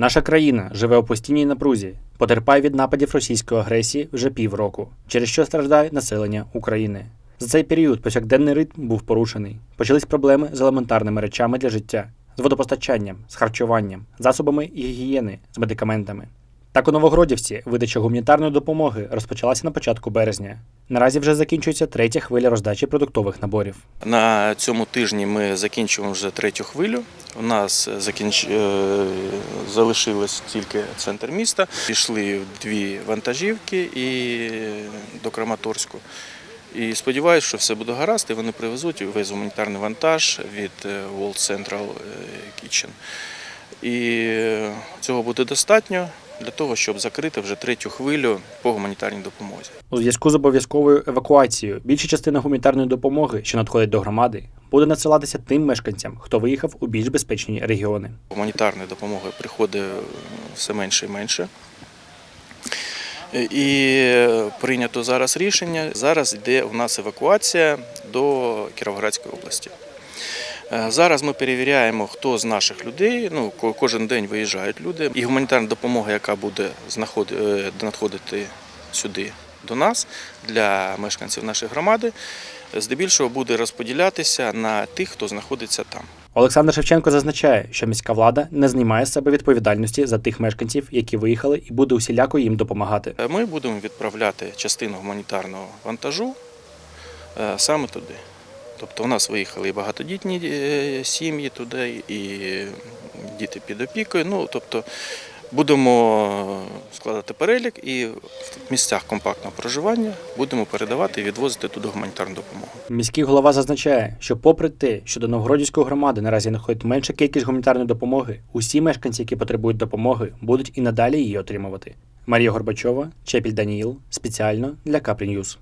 Наша країна живе у постійній напрузі, потерпає від нападів російської агресії вже півроку, через що страждає населення України. За цей період повсякденний ритм був порушений. Почались проблеми з елементарними речами для життя, з водопостачанням, з харчуванням, засобами гігієни, з медикаментами. Так у Новогродівці видача гуманітарної допомоги розпочалася на початку березня. Наразі вже закінчується третя хвиля роздачі продуктових наборів. На цьому тижні ми закінчуємо вже третю хвилю. У нас закінч... е, залишилось тільки центр міста. Пішли дві вантажівки і до Краматорську. І сподіваюся, що все буде гаразд, і вони привезуть весь гуманітарний вантаж від е, World Central е, Kitchen. І цього буде достатньо для того, щоб закрити вже третю хвилю по гуманітарній допомозі. У зв'язку з обов'язковою евакуацією більша частина гуманітарної допомоги, що надходить до громади, буде надсилатися тим мешканцям, хто виїхав у більш безпечні регіони. Гуманітарної допомоги приходить все менше і менше. І прийнято зараз рішення. Зараз йде у нас евакуація до Кіровоградської області. Е, Зараз ми перевіряємо, хто з наших людей. Ну кожен день виїжджають люди. І гуманітарна допомога, яка буде е, надходити сюди до нас для мешканців нашої громади, здебільшого буде розподілятися на тих, хто знаходиться там. Олександр Шевченко зазначає, що міська влада не знімає з себе відповідальності за тих мешканців, які виїхали, і буде усіляко їм допомагати. Ми будемо відправляти частину гуманітарного вантажу е, саме туди. Тобто у нас виїхали і багатодітні е, сім'ї туди, і діти під опікою. Ну, тобто будемо складати перелік і в місцях компактного проживання будемо передавати і відвозити туди гуманітарну допомогу. Міський голова зазначає, що, попри те, що до Новгородівської громади наразі надходить менша кількість гуманітарної допомоги, усі мешканці, які потребують допомоги, будуть і надалі її отримувати. Марія Горбачова, Чепіль Даніїл, спеціально для Капрі Ньюз.